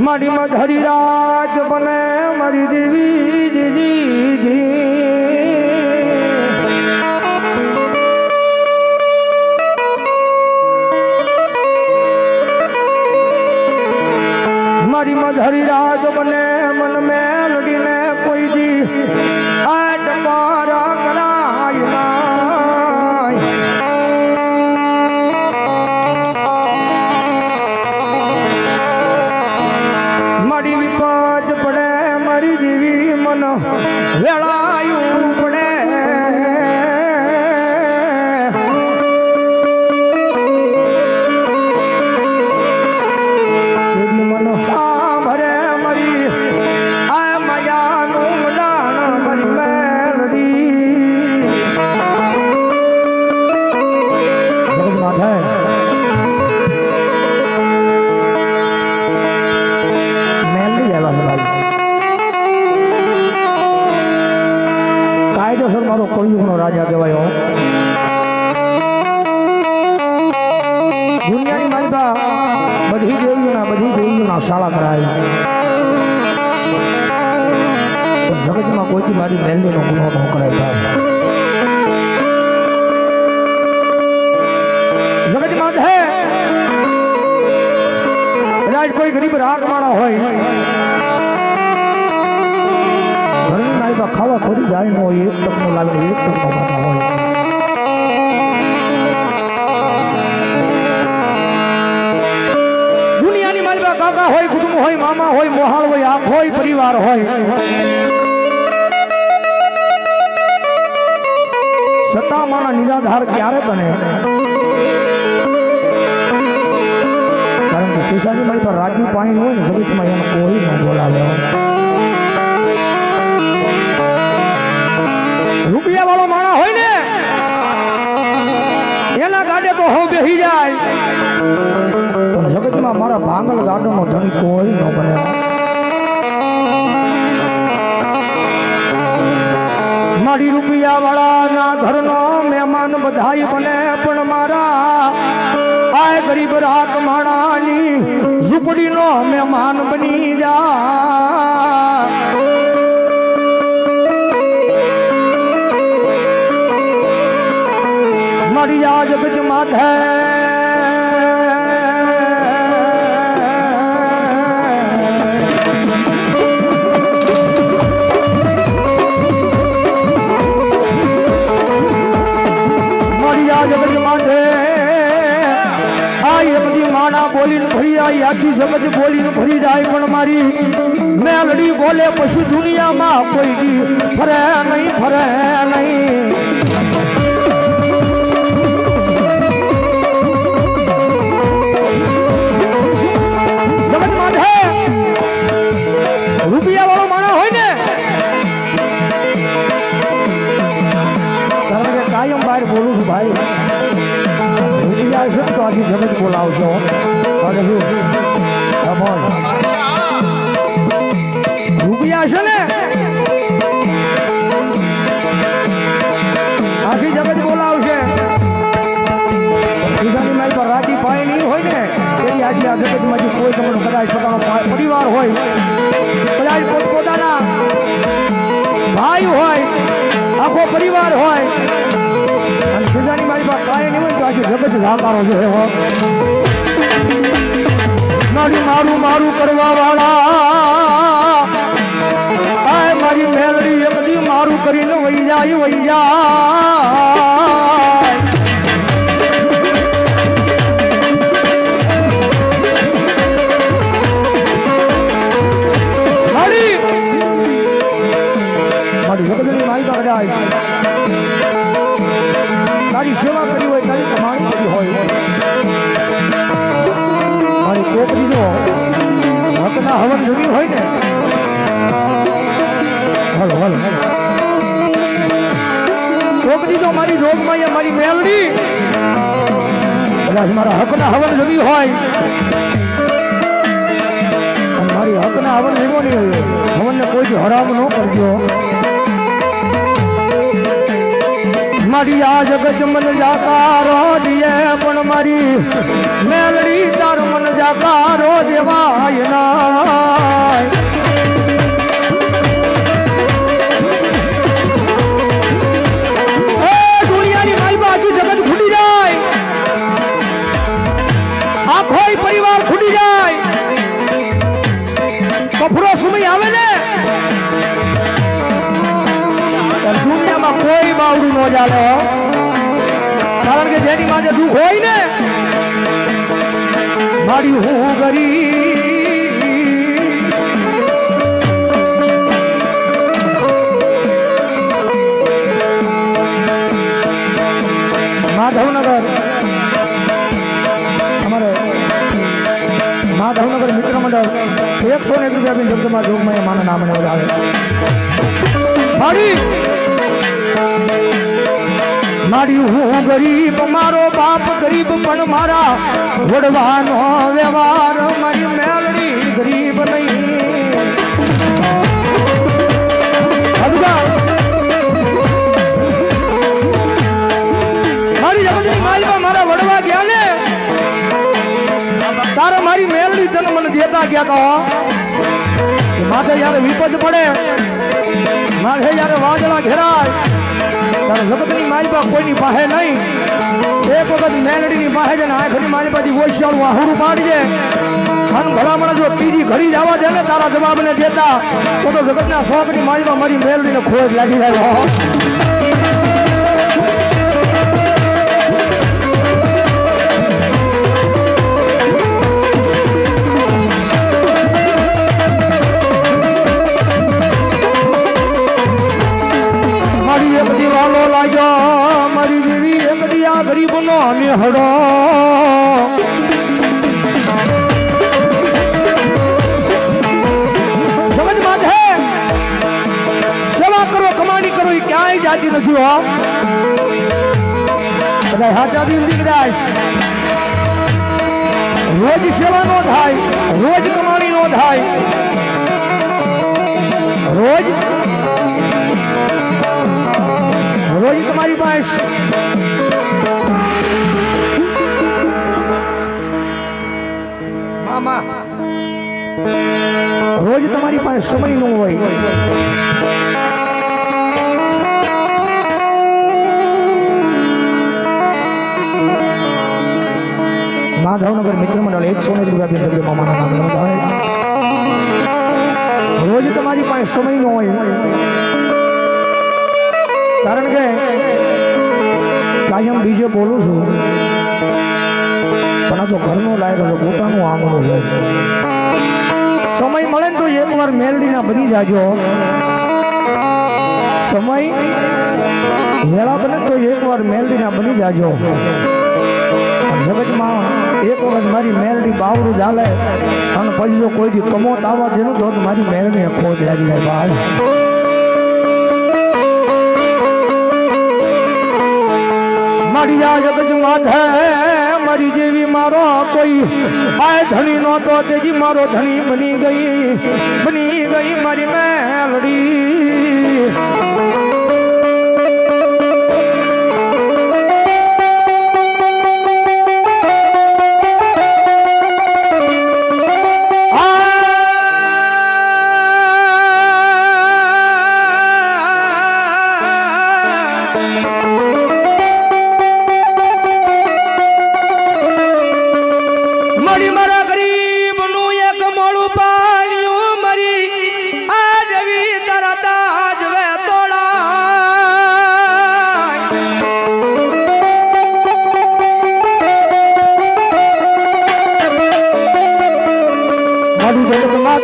મારી મધરી રાજ બને મારી દેવી મારી મધરી રાજ બને દેવી વેળાયું. રાજા કહેવાય દુનિયાની બા બધી દેવીઓના બધી દેવીઓના શાળા કરાય. જગતમાં કોઈથી મારી મેલડીનો ગુનો ન કરાય થાય જગતમાં હે. કદાચ કોઈ ગરીબ રાગ માણા હોય મારી ખાવા ખોરી જાય નો એક ટકનો લાગે એક ટકનો માથા હોય. દુનિયાની માલિકા કાકા હોય, કુટુંબ હોય, મામા હોય, મોહાળ હોય, આખ હોય, પરિવાર હોય. સત્તા માના નિરાધાર ક્યારે બને? કારણ કે ખિસ્સાની મારી પર રાજી પાણી હોય ને, જગતમાં એને કોઈ ન બોલાવે. તો હું જાય. જગતમાં મારા ભાંગલ ગાડોનો ધણી કોઈ ન બને. મારી રૂપિયા વાળા ના ઘરનો મહેમાન બધાય બને, પણ મારા આય ગરીબ રાખ માણાની ઝૂંપડીનો મહેમાન બની જા. મારી જગજ માથે મારી આ જગત માથે આ એ બધી માણા બોલીને ભરી આવી આખી જગત બોલીને ભરી જાય પણ મારી મેલડી બોલે પછી દુનિયામાં કોઈ દી ફરે નહીં ફરે નહીં. બહાર બોલું છું ભાઈ. રૂપિયા છે ને તો આખી જગત બોલાવશો અને શું બોલ રૂપિયા છે ને? આખી જગત બોલાવશે. ખિસ્સાની મહેલ પર રાજી પાય નહીં હોય ને, એની આજે આ જગતમાંથી કોઈ તમને કદાચ પોતાનો પરિવાર હોય, કદાચ પોત પોતાના ભાઈ હોય, આખો પરિવાર હોય અને ખિસ્સાની મારી પાસે કાંઈ નહીં હોય તો આખી જગત જાકારો છે મારું મારું મારું કરવા વાળા મારી મેલડી, એ બધી મારું કરીને વહી જાય વહી જાય. છોકરીનો હકના હવન જમી હોય ને. હલો હલો છોકરી તો મારી જોગમાં એ મારી મેલડી. કદાચ મારા હકના હવન જમી હોય. મારી હકના હવન જમ્યો નહીં હવનને કોઈ હરામ ન કરજો. મારી આ જગત મન જાકારો દિયે પણ મારી મેલડી તાર મન જાકારો દેવાય ના મારી હું ગરી માધવનગર. અમારે માધવનગર મિત્ર મંડળ એકસો ને એક રૂપિયા બી જગદમાં જોગમાં માના નામને વધારે મારી હું ગરીબ, મારો બાપ ગરીબ, પણ મારા વડવાનો વ્યવહાર મારી મેળડી ગરીબ નહીં. મારી મારા વડવા ગયા ને? તારો મારી મેલડી તને મને દેતા ગયા કહો માથે જયારે વિપદ પડે, માથે જયારે વાદળા ઘેરાય, ત્યારે જગતની માલપા કોઈની પાસે નહીં. એક વખત મેલડીની પાસે જઈને આંખની માલપાથી ઓશિયાળું આહુડું પાડજે. અને ભલામણ જો ત્રીજી ઘડી જવા દે ને, તારા જવાબને દેતા, તો તો જગતના શોખની માલમાં મારી મેલડીને ખોજ લાગી જાય. નિહડો સમજ માથે સેવા કરો, કમાણી કરો, એ ક્યાંય જાતી નથી હો. બધા હાચા દિલ દીકરાશ રોજ સેવા નો થાય, રોજ કમાણી નો થાય. રોજ? રોજ તમારી પાસે મામા. રોજ તમારી પાસે સમય ન હોય. માધવનગર મિત્ર મંડળ એકસો ને રૂપિયા બિંદુ મામાના નામ નોંધાવે. રોજ તમારી પાસે સમય ન હોય. કારણ કે કાયમ બીજે બોલું છું. પણ આ તો ઘરનો લાયરો છે પોતાનું આંગણું છે. સમય મળે ને તો એકવાર મેલડીના બની જાજો. સમય વેળા બને તો એકવાર મેલડીના બની જાજો. જગતમાં એક વખત મારી મેલડી બાવડું ચાલે અને પછી જો કોઈ દી કમોત આવવા દેનું તો મારી મેલડીને ખોજ લાગી જાય બાળ. મારી આ જગત માથે મારી જેવી મારો કોઈ આ ધણી નો તો તેજી મારો ધણી બની ગઈ બની ગઈ મારી મેલડી.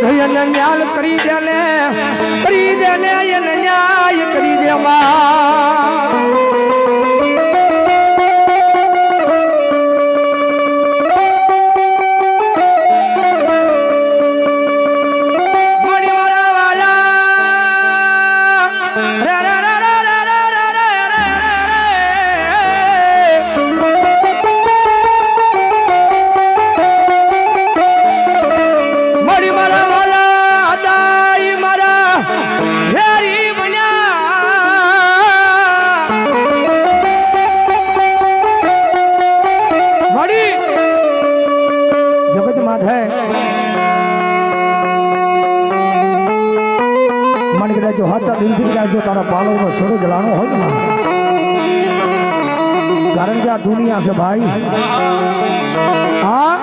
可以，સડો જલાણો હોય ને કારણ કે આ દુનિયા છે ભાઈ. આ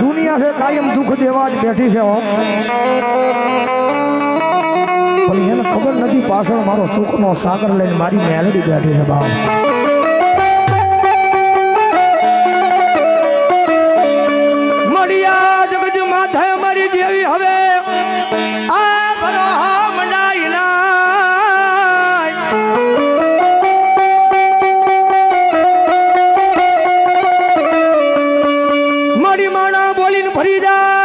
દુનિયા છે કાયમ દુઃખ દેવા જ બેઠી છે એને ખબર નથી પાછળ મારો સુખનો સાગર લઈને મારી મેલડી બેઠી છે બાપ. મળ્યા જગજ માથે મારી દેવી હવે. માણા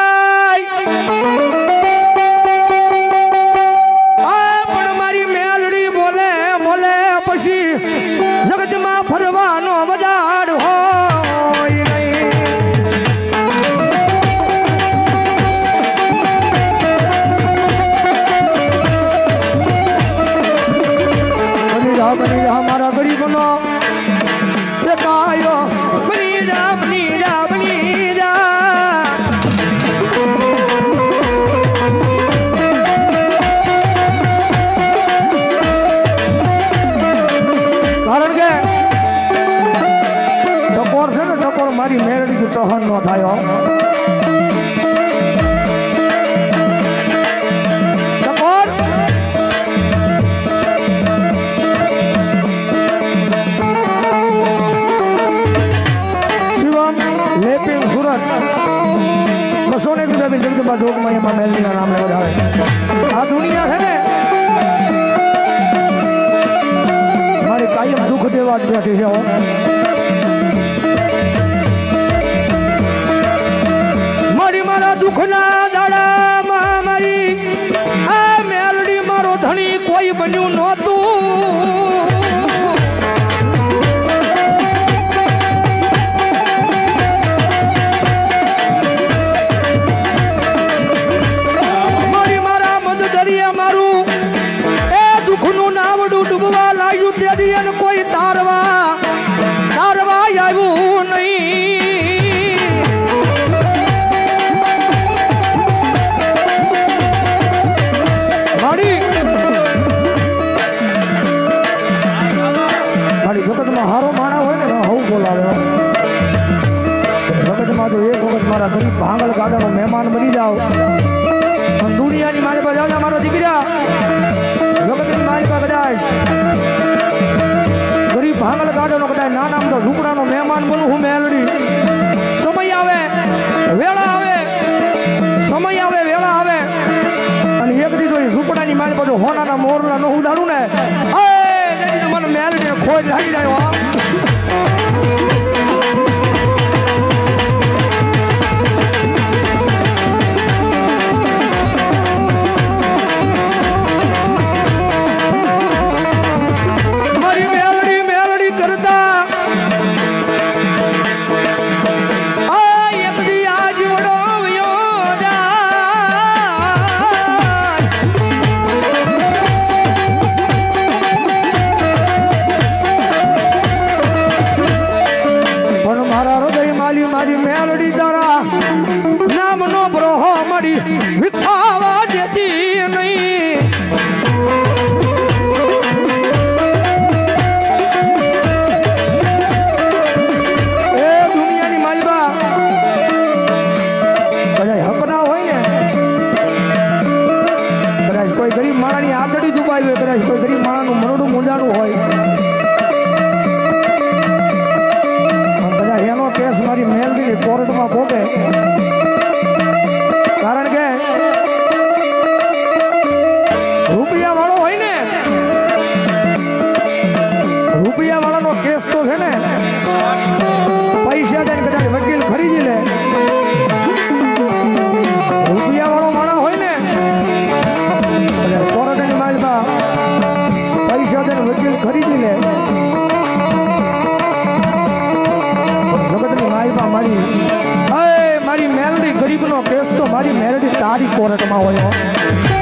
લાગ્યું તેથી કોઈ તારવા તારવા આવ્યું નહીં મારી હારો માણા હોય ને હવું બોલાવે. જગતમાં તો એક વખત મારા ગરીબ ભાંગલ ગાડાનો મહેમાન બની જાઓ દુનિયાની મારી પાસે મારો દીકરા, જગતની મારી પાસે કદાચ ભાંગલ ગાડાનો કદાચ નાના આમ તો ઝૂંપડાનો મહેમાન બોલું હું મેલડી. સમય આવે, વેળા આવે, સમય આવે, વેળા આવે. અને એક દી તો એ ઝૂંપડાની મારી પાસે હોનાના મોરના નો ઉડાડું ને. મને મેલડી ખોજ લાગી જાય કોઈ ગરીબ માણાની આંતડી દુબાવી હોય કદાચ કોઈ ગરીબ માણાનું મરડું મૂંડાનું હોય. કદાચ એનો કેસ મારી મેલડી કોર્ટમાં ભોગે. ખરીદી લે જગતની માયમાં મારી હે, મારી મેલડી ગરીબનો કેસ તો મારી મેલડી તારી કોર્ટમાં હોય.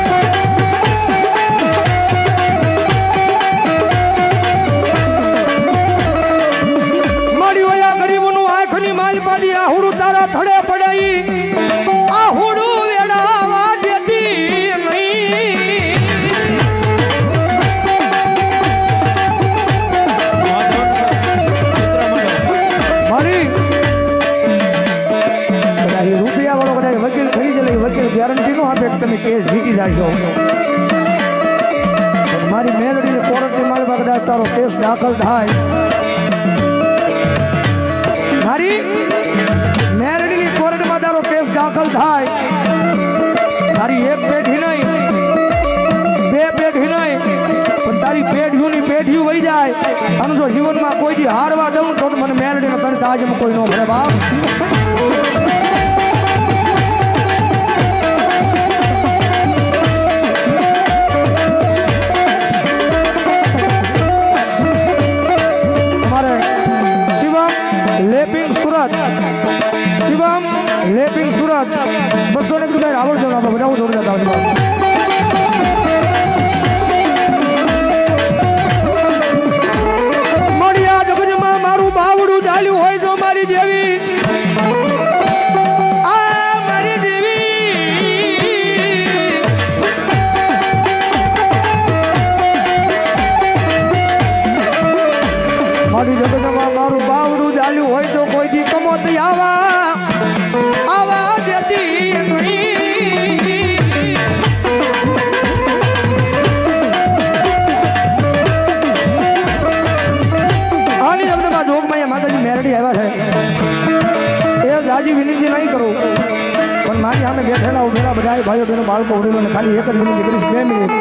પછી ગેરંટી નો આપે કે તમે કેસ જીતી પણ મારી મેલડીને કોર્ટની માલમાં કદાચ તારો કેસ દાખલ થાય. મારી મેલડીની કોર્ટમાં તારો કેસ દાખલ થાય. તારી એક પેઢી નહીં, બે પેઢી નહીં, પણ તારી પેઢીઓની પેઢીઓ વહી જાય. અને જો જીવનમાં કોઈ દી હારવા દઉં તો મને મેલડીને તને તાજમાં કોઈ ન ભરે બાપ. બધા ભાઈઓ બહેનો, બાળકો, વડીલોને ખાલી એક જ વિનંતી કરીશ બે મિનિટ.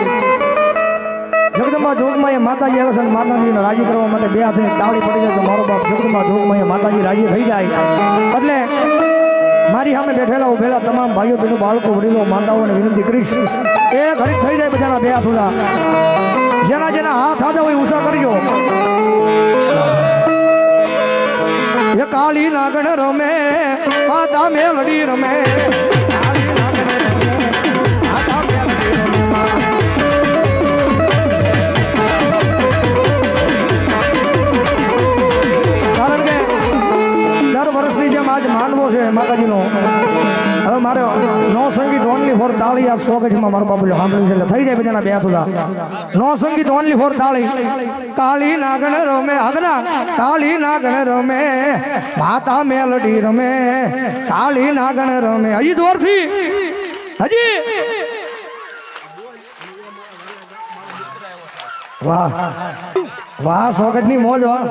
જગદંબા જોગમાં એ માતાજી આવે છે અને માતાજીને રાજી કરવા માટે બે હાથની તાળી પડી જાય તો મારો બાપ જગદંબા જોગમાં એ માતાજી રાજી થઈ જાય. એટલે મારી સામે બેઠેલા, ઉભેલા તમામ ભાઈઓ બહેનો, બાળકો, વડીલો, માતાઓને વિનંતી કરીશ. એ ઘડી થઈ જાય બધાના બે હાથ ઉડા જેના જેના હાથ હાથા હોય ઉષા કરજો. કાલી નાગણ રમે માતા મેલડી રમે. આજ માનવો છે માતાજીનો. હવે મારે નો સંગીત ઓનલી ફોર તાળી આ સ્વગજમાં મારો બાપુ સાંભળ્યું છે થઈ જાય બધાના બે સુધા નો સંગીત ઓનલી ફોર તાળી. કાળી નાગણ રમે આગના. કાળી નાગણ રમે, માતા મેલડી રમે. કાળી નાગણ રમે. હજી દોરથી. હજી. વાહ. વાહ, સ્વાગતની મોજ, વાહ.